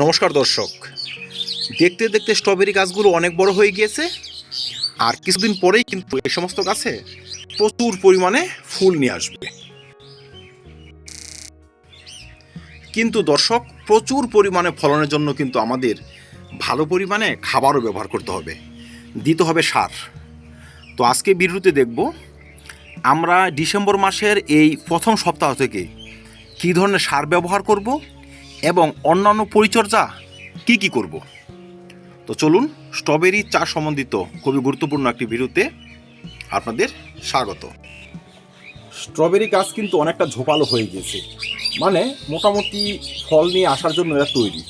নমস্কার দর্শক। দেখতে দেখতে স্ট্রবেরি গাছগুলো অনেক বড় হয়ে গিয়েছে। আর কিছুদিন পরেই কিন্তু এই সমস্ত গাছে প্রচুর পরিমাণে ফুল নিয়ে আসবে। কিন্তু দর্শক, প্রচুর পরিমাণে ফলনের জন্য কিন্তু আমাদের ভালো পরিমাণে খাবারও ব্যবহার করতে হবে। দিতে হবে সার। তো আজকে বিরুতে দেখব, আমরা ডিসেম্বর মাসের এই প্রথম সপ্তাহ থেকে কী ধরনের সার ব্যবহার করব এবং অন্যান্য পরিচর্যা কি কি করব? তো চলুন স্ট্রবেরি চাষ সম্বন্ধিত খুবই গুরুত্বপূর্ণ একটি ভিডিওতে আপনাদের স্বাগত। স্ট্রবেরি গাছ কিন্তু অনেকটা ঝোপালো হয়ে গেছে মানে মোটামুটি ফল নিয়ে আসার জন্য এরা তৈরি।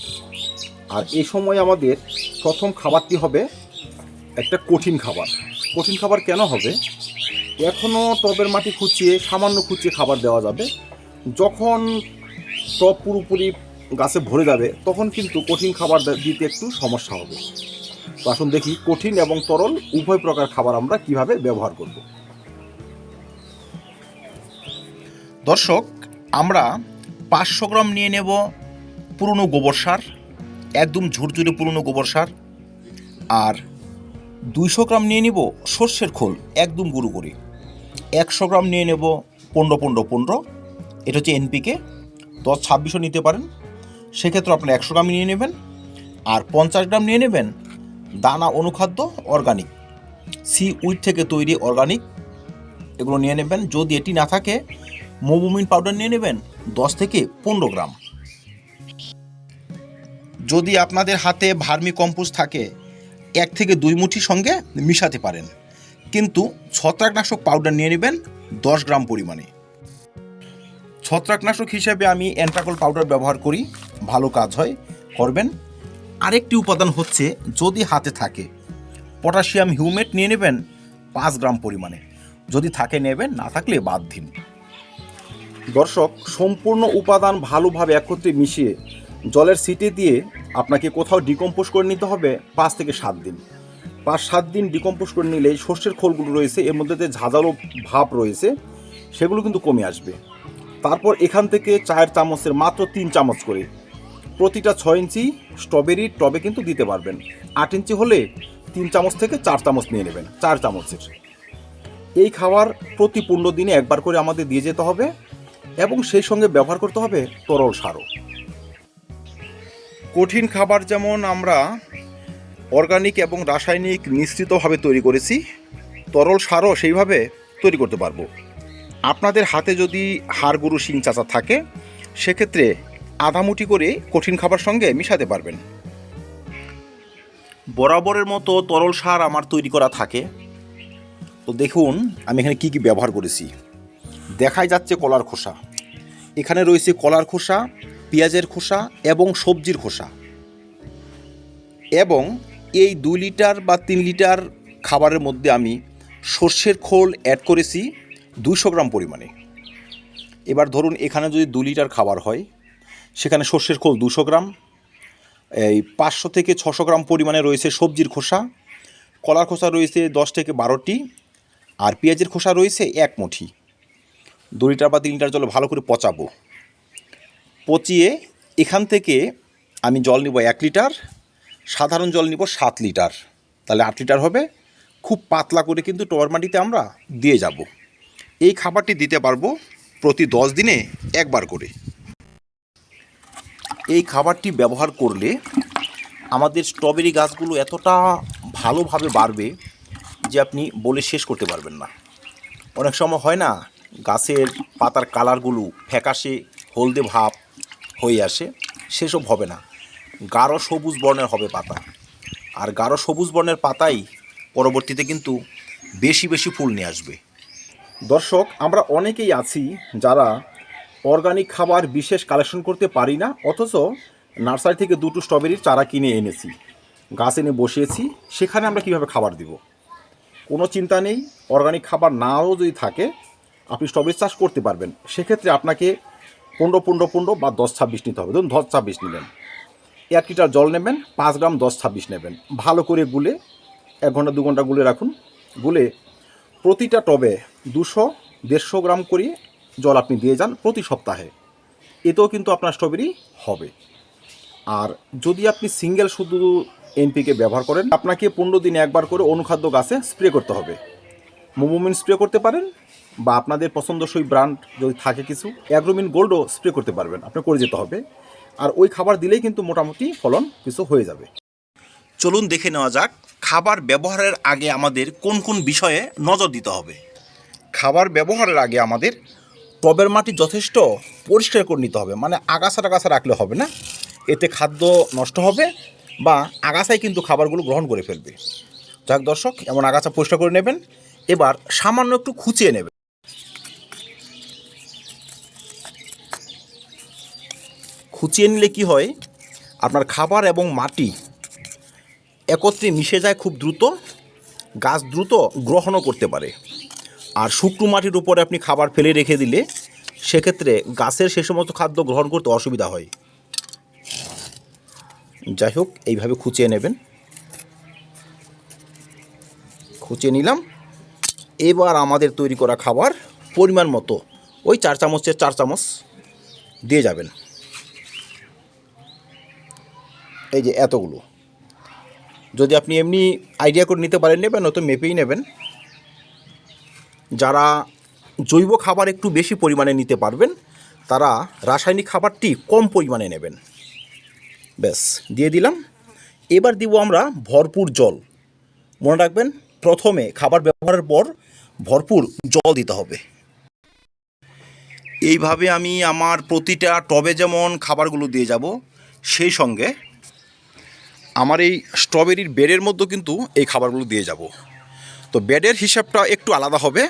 আর এই সময় আমাদের প্রথম খাবারটি হবে একটা কঠিন খাবার। কঠিন খাবার কেন হবে? এখনও টবের মাটি খুঁচিয়ে সামান্য খুঁচিয়ে খাবার দেওয়া যাবে। যখন টব পুরোপুরি গাছে ভরে যাবে, তখন কিন্তু কঠিন খাবার দিতে একটু সমস্যা হবে। তো আসুন দেখি কঠিন এবং তরল উভয় প্রকার খাবার আমরা কীভাবে ব্যবহার করব। দর্শক, আমরা পাঁচশো গ্রাম নিয়ে নেব পুরনো গোবর সার, একদম ঝুরঝুরে পুরনো গোবর সার, আর দুইশো গ্রাম নিয়ে নেব সর্ষের খোল, একদম গুঁড়ো করে। একশো গ্রাম নিয়ে নেব পনেরো পনেরো পনেরো, এটা হচ্ছে এনপিকে। দশ ছাব্বিশও নিতে পারেন। সেক্ষেত্রে আপনার একশো গ্রাম নিয়ে নেবেন আর পঞ্চাশ গ্রাম নিয়ে নেবেন দানা অনুখাদ্য অর্গানিক। সি উইট থেকে তৈরি অর্গানিক, এগুলো নিয়ে নেবেন। যদি এটি না থাকে মোমোমিন পাউডার নিয়ে নেবেন, দশ থেকে পনেরো গ্রাম। যদি আপনাদের হাতে ভার্মি কম্পোস্ট থাকে, এক থেকে দুই মুঠি সঙ্গে মিশাতে পারেন। কিন্তু ছত্রাকনাশক পাউডার নিয়ে নেবেন, দশ গ্রাম পরিমাণে। ছত্রাকনাশক হিসেবে আমি অ্যান্ট্রাকল পাউডার ব্যবহার করি, ভালো কাজ হয়, করবেন। আরেকটি উপাদান হচ্ছে যদি হাতে থাকে, পটাশিয়াম হিউমেট নিয়ে নেবেন পাঁচ গ্রাম পরিমাণে। যদি থাকে নেবেন, না থাকলে বাদ দিন। দর্শক, সম্পূর্ণ উপাদান ভালোভাবে একত্রে মিশিয়ে জলের সিটে দিয়ে আপনাকে কোথাও ডিকম্পোজ করে নিতে হবে পাঁচ থেকে সাত দিন। পাঁচ সাত দিন ডিকম্পোজ করে নিলে শস্যের খোলগুলো রয়েছে, এর মধ্যে যে ঝাঁঝালো ভাব রয়েছে, সেগুলো কিন্তু কমে আসবে। তারপর এখান থেকে চায়ের চামচের মাত্র তিন চামচ করে। প্রতিটা ছয় ইঞ্চি স্ট্রবেরি টবে কিন্তু দিতে পারবেন। আট ইঞ্চি হলে তিন চামচ থেকে চার চামচ নিয়ে নেবেন, চার চামচের। এই খাবার প্রতি পনেরো দিনে একবার করে আমাদের দিয়ে যেতে হবে এবং সেই সঙ্গে ব্যবহার করতে হবে তরল সারও। কঠিন খাবার যেমন আমরা অর্গানিক এবং রাসায়নিক মিশ্রিতভাবে তৈরি করেছি, তরল সারও সেইভাবে তৈরি করতে পারব। আপনাদের হাতে যদি হাড় গরু শিং চাচা থাকে, সেক্ষেত্রে আধা মুঠি করে কঠিন খাবার সঙ্গে মিশাতে পারবেন। বরাবরের মতো তরল সার আমার তৈরি করা থাকে। তো দেখুন, আমি এখানে কি কি ব্যবহার করেছি। দেখাই যাচ্ছে কলার খোসা। এখানে রয়েছে কলার খোসা, পেঁয়াজের খোসা এবং সবজির খোসা। এবং এই দুই লিটার বা তিন লিটার খাবারের মধ্যে আমি সর্ষের খোল অ্যাড করেছি। দুশো গ্রাম পরিমাণে। এবার ধরুন এখানে যদি দু লিটার খাবার হয়, সেখানে সর্ষের খোল দুশো গ্রাম, এই পাঁচশো থেকে ছশো গ্রাম পরিমাণে রয়েছে সবজির খোসা, কলার খোসা রয়েছে দশ থেকে বারোটি, আর পেঁয়াজের খোসা রয়েছে এক মুঠি। দু লিটার বা তিন লিটার জলে ভালো করে পচাবো। পচিয়ে এখান থেকে আমি জল নিব এক লিটার, সাধারণ জল নিব সাত লিটার। তাহলে আট লিটার হবে। খুব পাতলা করে কিন্তু টবার মাটিতে আমরা দিয়ে যাব। এই খাবারটি দিতে পারব প্রতি দশ দিনে একবার করে। এই খাবারটি ব্যবহার করলে আমাদের স্ট্রবেরি গাছগুলো এতটা ভালোভাবে বাড়বে যে আপনি বলে শেষ করতে পারবেন না। অনেক সময় হয় না, গাছের পাতার কালারগুলো ফ্যাকাশে হলদে ভাব হয়ে আসে, সেসব হবে না। গাঢ় সবুজ বর্ণের হবে পাতা। আর গাঢ় সবুজ বর্ণের পাতাই পরবর্তীতে কিন্তু বেশি বেশি ফুল নিয়ে আসবে। দর্শক, আমরা অনেকেই আছি যারা অর্গানিক খাবার বিশেষ কালেকশন করতে পারি না, অথচ নার্সারি থেকে দুটো স্ট্রবেরির চারা কিনে এনেছি। গাছ এনে বসিয়েছি, সেখানে আমরা কীভাবে খাবার দিব? কোনো চিন্তা নেই অর্গানিক খাবার নাও যদি থাকে, আপনি স্ট্রবেরি চাষ করতে পারবেন। সেক্ষেত্রে আপনাকে পনেরো পনেরো পনেরো বা দশ, ছাব্বিশ নিতে হবে। ধরুন দশ, ছাব্বিশ নেবেন। এক লিটার জল নেবেন, পাঁচ গ্রাম দশ, ছাব্বিশ নেবেন। ভালো করে গুলে, এক ঘণ্টা, দু ঘণ্টা গুলে রাখুন। গুলে প্রতিটা টবে দুশো, দেড়শো গ্রাম করে জল আপনি দিয়ে যান প্রতি সপ্তাহে। এতেও কিন্তু আপনার স্ট্রবেরি হবে। আর যদি আপনি সিঙ্গেল শুধু এনপিকে ব্যবহার করেন, আপনাকে পনেরো দিনে একবার করে অনুখাদ্য গাছে স্প্রে করতে হবে। মোমোমিন স্প্রে করতে পারেন বা আপনাদের পছন্দসই ব্র্যান্ড যদি থাকে কিছু, অ্যাগ্রোমিন গোল্ডও স্প্রে করতে পারবেন আপনার করে যেতে হবে। আর ওই খাবার দিলেই কিন্তু মোটামুটি ফলন কিছু হয়ে যাবে। চলুন দেখে নেওয়া যাক খাবার ব্যবহারের আগে আমাদের কোন কোন বিষয়ে নজর দিতে হবে? খাবার ব্যবহারের আগে আমাদের টবের মাটি যথেষ্ট পরিষ্কার করে নিতে হবে মানে আগাছা টাগাছা রাখলে হবে না। এতে খাদ্য নষ্ট হবে বা আগাছাই কিন্তু খাবারগুলো গ্রহণ করে ফেলবে। যাক দর্শক, এমন আগাছা পরিষ্কার করে নেবেন, এবার সামান্য একটু খুঁচিয়ে নেবেন। খুঁচিয়ে নিলে কি হয়? আপনার খাবার এবং মাটি একত্রে মিশে যায় খুব দ্রুত, গাছ দ্রুত গ্রহণও করতে পারে। আর শুকনো মাটির উপরে আপনি খাবার ফেলে রেখে দিলে সেক্ষেত্রে গাছের সে সমস্ত খাদ্য গ্রহণ করতে অসুবিধা হয়। যাই হোক, এইভাবে খুঁচিয়ে নেবেন। খুঁচিয়ে নিলাম। এবার আমাদের তৈরি করা খাবার পরিমাণ মতো ওই চার চামচের চার চামচ দিয়ে যাবেন। এই যে এতগুলো। যদি আপনি এমনি আইডিয়া করে নিতে পারেন, নেবেন নয়তো মেপেই নেবেন। যারা জৈব খাবার একটু বেশি পরিমাণে নিতে পারবেন, তারা রাসায়নিক খাবারটি কম পরিমাণে নেবেন। ব্যাস, দিয়ে দিলাম। এবার দিব আমরা ভরপুর জল। মনে রাখবেন, প্রথমে খাবার ব্যবহারের পর ভরপুর জল দিতে হবে। এইভাবে আমি আমার প্রতিটা টবে যেমন খাবারগুলো দিয়ে যাব, সেই সঙ্গে আমার এই স্ট্রবেরির বেডের মধ্যে কিন্তু এই খাবারগুলো দিয়ে যাব। তো বেডের হিসাবটা একটু আলাদা হবে।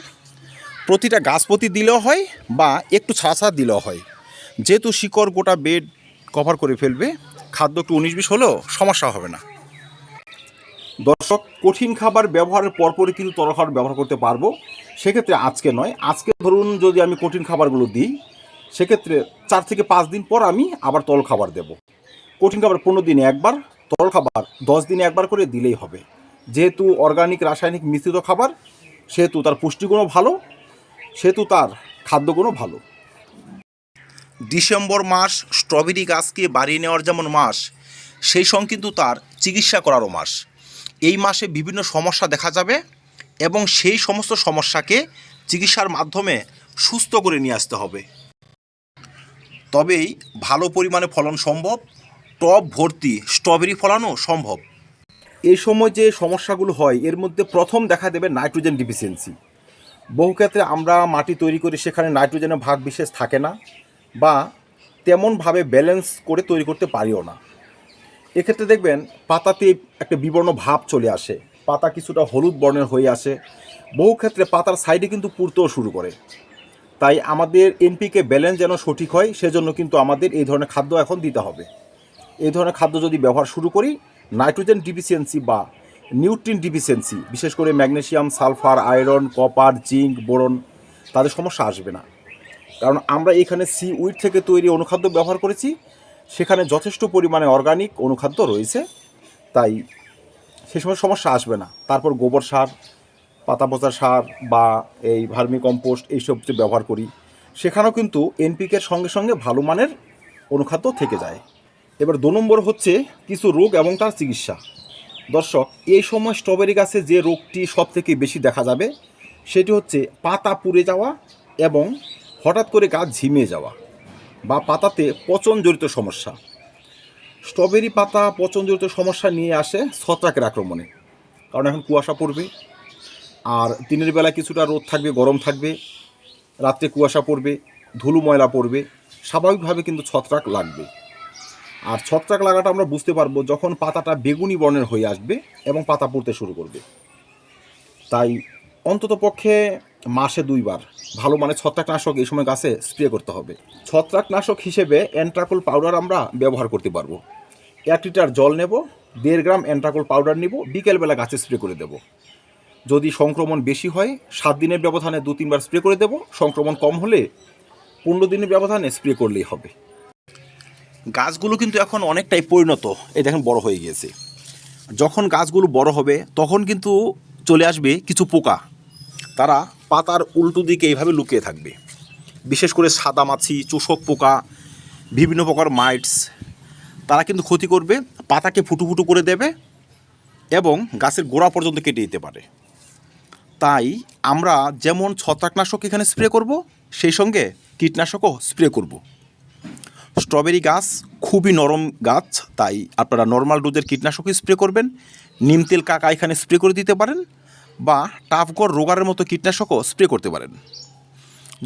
প্রতিটা গাছ প্রতি দিলেও হয় বা একটু ছাড়া ছাড়া দিলেও হয়। যেহেতু শিকড় গোটা বেড কভার করে ফেলবে, খাদ্য একটু উনিশ বিশ হলেও সমস্যা হবে না। দর্শক, কঠিন খাবার ব্যবহারের পরপরই কিন্তু তরল খাবার ব্যবহার করতে পারব। সেক্ষেত্রে আজকে নয়, আজকে ধরুন যদি আমি কঠিন খাবারগুলো দিই, সেক্ষেত্রে চার থেকে পাঁচ দিন পর আমি আবার তরল খাবার দেব। কঠিন খাবার পনেরো দিনে একবার তরল খাবার দশ দিনে একবার করে দিলেই হবে। যেহেতু অর্গানিক রাসায়নিক মিশ্রিত খাবার, সেহেতু তার পুষ্টিগুণও ভালো, সেহেতু তার খাদ্যগুণও ভালো। ডিসেম্বর মাস স্ট্রবেরি গাছকে বাড়িয়ে নেওয়ার যেমন মাস, সেই সঙ্গে কিন্তু তার চিকিৎসা করারও মাস। এই মাসে বিভিন্ন সমস্যা দেখা যাবে এবং সেই সমস্ত সমস্যাকে চিকিৎসার মাধ্যমে সুস্থ করে নিয়ে আসতে হবে। তবেই ভালো পরিমাণে ফলন সম্ভব। টব ভর্তি স্ট্রবেরি ফলানো সম্ভব? এই সময় যে সমস্যাগুলো হয়, এর মধ্যে প্রথম দেখা দেবে নাইট্রোজেন ডিফিসিয়েন্সি। বহু ক্ষেত্রে আমরা মাটি তৈরি করি সেখানে নাইট্রোজেনের ভাগ বিশেষ থাকে না বা তেমনভাবে ব্যালেন্স করে তৈরি করতে পারিও না। এক্ষেত্রে দেখবেন পাতাতে একটা বিবর্ণ ভাব চলে আসে। পাতা কিছুটা হলুদ বর্ণের হয়ে আসে। বহু ক্ষেত্রে পাতার সাইডে কিন্তু পুড়তেও শুরু করে। তাই আমাদের এনপিকে ব্যালেন্স যেন সঠিক হয়, সেজন্য কিন্তু আমাদের এই ধরনের খাদ্য এখন দিতে হবে। এই ধরনের খাদ্য যদি ব্যবহার শুরু করি, নাইট্রোজেন ডিফিসিয়েন্সি বা নিউট্রিন ডিফিসিয়েন্সি, বিশেষ করে magnesium sulphur, iron, copper, zinc, boron, তাদের সমস্যা আসবে না। কারণ আমরা এখানে সি উইড থেকে তৈরি অনুখাদ্য ব্যবহার করেছি, সেখানে যথেষ্ট পরিমাণে অর্গানিক অনুখাদ্য রয়েছে, তাই সে সময় সমস্যা আসবে না। তারপর গোবর সার, পাতা পচা সার বা এই ভার্মি কম্পোস্ট এইসব যে ব্যবহার করি, সেখানেও কিন্তু এনপিকের সঙ্গে সঙ্গে ভালো মানের অনুখাদ্য থেকে যায়। এবার দু নম্বর হচ্ছে কিছু রোগ এবং তার চিকিৎসা। দর্শক, এই সময় স্ট্রবেরি গাছে যে রোগটি সব থেকে বেশি দেখা যাবে, সেটি হচ্ছে পাতা পুড়ে যাওয়া এবং হঠাৎ করে গাছ ঝিমিয়ে যাওয়া বা পাতাতে পচন জড়িত সমস্যা। স্ট্রবেরি পাতা পচন জড়িত সমস্যা নিয়ে আসে ছত্রাকের আক্রমণে, কারণ এখন কুয়াশা পড়বে। আর দিনের বেলা কিছুটা রোদ থাকবে, গরম থাকবে, রাত্রে কুয়াশা পড়বে, ধুলো ময়লা পড়বে, স্বাভাবিকভাবে কিন্তু ছত্রাক লাগবে। আর ছত্রাক লাগাটা আমরা বুঝতে পারব যখন পাতাটা বেগুনি বর্ণের হয়ে আসবে এবং পাতা পড়তে শুরু করবে। তাই অন্তত পক্ষে মাসে দুইবার ভালো মানে ছত্রাকনাশক এই সময় গাছে স্প্রে করতে হবে। ছত্রাকনাশক হিসেবে অ্যান্ট্রাকোল পাউডার আমরা ব্যবহার করতে পারব। এক লিটার জল নেব, দেড় গ্রাম অ্যান্ট্রাকোল পাউডার নিব, বিকেলবেলা গাছে স্প্রে করে দেব। যদি সংক্রমণ বেশি হয়, সাত দিনের ব্যবধানে দু তিনবার স্প্রে করে দেব, সংক্রমণ কম হলে পনেরো দিনের ব্যবধানে স্প্রে করলেই হবে। গাছগুলো কিন্তু এখন অনেকটাই পরিণত। এই দেখেন বড় হয়ে গিয়েছে। যখন গাছগুলো বড় হবে, তখন কিন্তু চলে আসবে কিছু পোকা। তারা পাতার উল্টো দিকে এইভাবে লুকিয়ে থাকবে। বিশেষ করে সাদা মাছি, চোষক পোকা, বিভিন্ন প্রকার মাইটস, তারা কিন্তু ক্ষতি করবে, পাতাকে ফুটু ফুটু করে দেবে এবং গাছের গোড়া পর্যন্ত কেটে দিতে পারে। তাই আমরা যেমন ছত্রাকনাশক এখানে স্প্রে করব, সেই সঙ্গে কীটনাশকও স্প্রে করব। স্ট্রবেরি গাছ খুবই নরম গাছ, তাই আপনারা নর্মাল ডোজের কীটনাশক স্প্রে করবেন, নিম তেল কাকা এখানে স্প্রে করে দিতে পারেন, বা টাফগর রোগারের মতো কীটনাশকও স্প্রে করতে পারেন।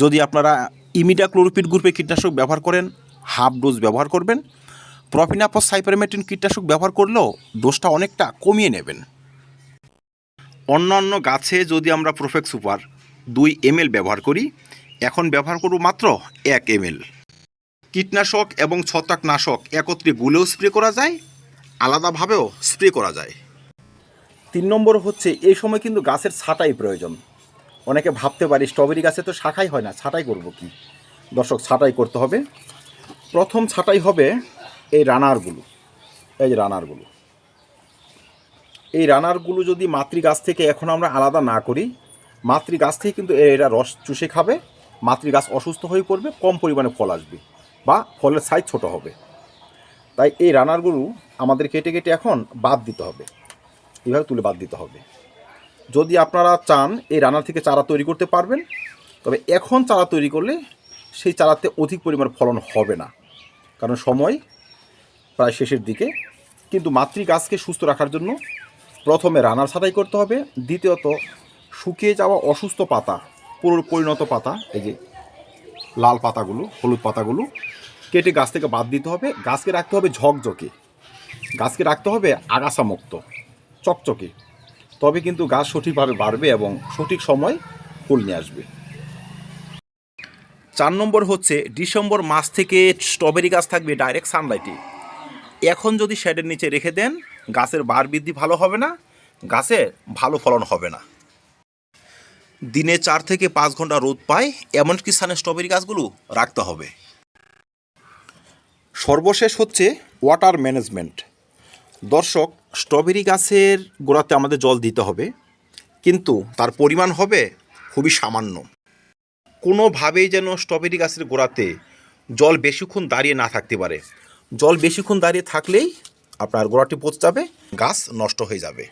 যদি আপনারা ইমিডা ক্লোরোপিড গ্রুপের কীটনাশক ব্যবহার করেন হাফ ডোজ ব্যবহার করবেন প্রফিনাপস সাইপারমেটিন কীটনাশক ব্যবহার করলেও ডোজটা অনেকটা কমিয়ে নেবেন। অন্যান্য গাছে যদি আমরা প্রোফেক্স সুপার দুই এমএল ব্যবহার করি, এখন ব্যবহার করব মাত্র এক এমএল কীটনাশক এবং ছত্রাকনাশক একত্রে গুলেও স্প্রে করা যায়, আলাদাভাবেও স্প্রে করা যায়। তিন নম্বর হচ্ছে, এই সময় কিন্তু গাছের ছাঁটাই প্রয়োজন। অনেকে ভাবতে পারি, স্ট্রবেরি গাছে তো শাখাই হয় না, ছাঁটাই করব কি? দর্শক, ছাঁটাই করতে হবে। প্রথম ছাঁটাই হবে এই রানারগুলো। এই যে রানারগুলো। এই রানারগুলো যদি মাতৃ গাছ থেকে এখন আমরা আলাদা না করি মাতৃ গাছ থেকে কিন্তু এরা রস চুষে খাবে মাতৃ গাছ অসুস্থ হয়ে পড়বে, কম পরিমাণে ফল আসবে। বা ফলের সাইজ ছোট হবে। তাই এই রানারগুলো আমাদের কেটে কেটে এখন বাদ দিতে হবে। এভাবে তুলে বাদ দিতে হবে। যদি আপনারা চান এই রানার থেকে চারা তৈরি করতে পারবেন, তবে এখন চারা তৈরি করলে সেই চারাতে অধিক পরিমাণ ফলন হবে না। কারণ সময় প্রায় শেষের দিকে। কিন্তু মাতৃ গাছকে সুস্থ রাখার জন্য প্রথমে রানার ছাঁটাই করতে হবে। দ্বিতীয়ত, শুকিয়ে যাওয়া অসুস্থ পাতা পুরো পরিণত পাতা, এই যে লাল পাতাগুলো, হলুদ পাতাগুলো কেটে গাছ থেকে বাদ দিতে হবে। গাছকে রাখতে হবে ঝকঝকে। গাছকে রাখতে হবে আগাছা মুক্ত চকচকে। তবে কিন্তু গাছ সঠিকভাবে বাড়বে এবং সঠিক সময় ফুল নিয়ে আসবে। চার নম্বর হচ্ছে, ডিসেম্বর মাস থেকে স্ট্রবেরি গাছ থাকবে ডাইরেক্ট সানলাইটে। এখন যদি শেডের নিচে রেখে দেন, গাছের বার বৃদ্ধি ভালো হবে না, গাছে ভালো ফলন হবে না। দিনে চার থেকে পাঁচ ঘণ্টা রোদ পায় এমন কি স্থানে স্ট্রবেরি গাছগুলো রাখতে হবে। সর্বশেষ হচ্ছে ওয়াটার ম্যানেজমেন্ট। দর্শক, স্ট্রবেরি গাছের গোড়াতে আমাদের জল দিতে হবে, কিন্তু তার পরিমাণ হবে খুবই সামান্য। কোনোভাবেই যেন স্ট্রবেরি গাছের গোড়াতে জল বেশিক্ষণ দাঁড়িয়ে না থাকতে পারে। জল বেশিক্ষণ দাঁড়িয়ে থাকলেই আপনার গোড়াটি পচে যাবে, গাছ নষ্ট হয়ে যাবে।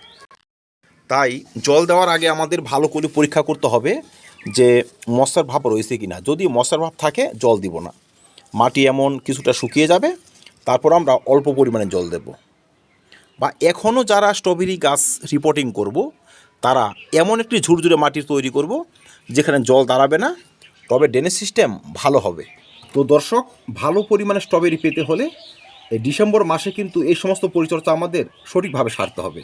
তাই জল দেওয়ার আগে আমাদের ভালো করে পরীক্ষা করতে হবে যে মশার ভাব রয়েছে কি না যদি মশার ভাব থাকে, জল দিব না। মাটি এমন কিছুটা শুকিয়ে যাবে, তারপর আমরা অল্প পরিমাণে জল দেব। বা এখনও যারা স্ট্রবেরি গাছ রিপোর্টিং করব, তারা এমন একটি ঝুরঝুরে মাটি তৈরি করব, যেখানে জল দাঁড়াবে না, তবে ড্রেনেজ সিস্টেম ভালো হবে। তো দর্শক, ভালো পরিমাণে স্ট্রবেরি পেতে হলে এই ডিসেম্বর মাসে কিন্তু এই সমস্ত পরিচর্যা আমাদের সঠিকভাবে সারতে হবে।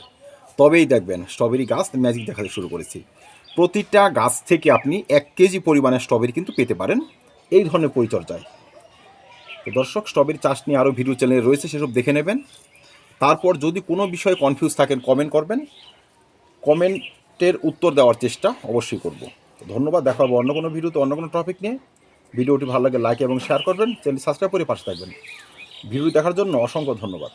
তবেই দেখবেন, স্ট্রবেরি গাছ ম্যাজিক দেখাতে শুরু করেছি। প্রতিটা গাছ থেকে আপনি এক কেজি পরিমাণে স্ট্রবেরি কিন্তু পেতে পারেন এই ধরনের পরিচর্যায়। তো দর্শক, স্ট্রবেরি চাষ নিয়ে আরও ভিডিও চ্যানেল রয়েছে, সেসব দেখে নেবেন। তারপর যদি কোনো বিষয়ে কনফিউজ থাকেন কমেন্ট করবেন। কমেন্টের উত্তর দেওয়ার চেষ্টা অবশ্যই করব। ধন্যবাদ, দেখা হবে অন্য কোনো ভিডিওতে, অন্য কোনো টপিক নিয়ে। ভিডিওটি ভালো লাগে লাইক এবং শেয়ার করবেন। চ্যানেল সাবস্ক্রাইব করে পাশে থাকবেন। ভিডিও দেখার জন্য অসংখ্য ধন্যবাদ।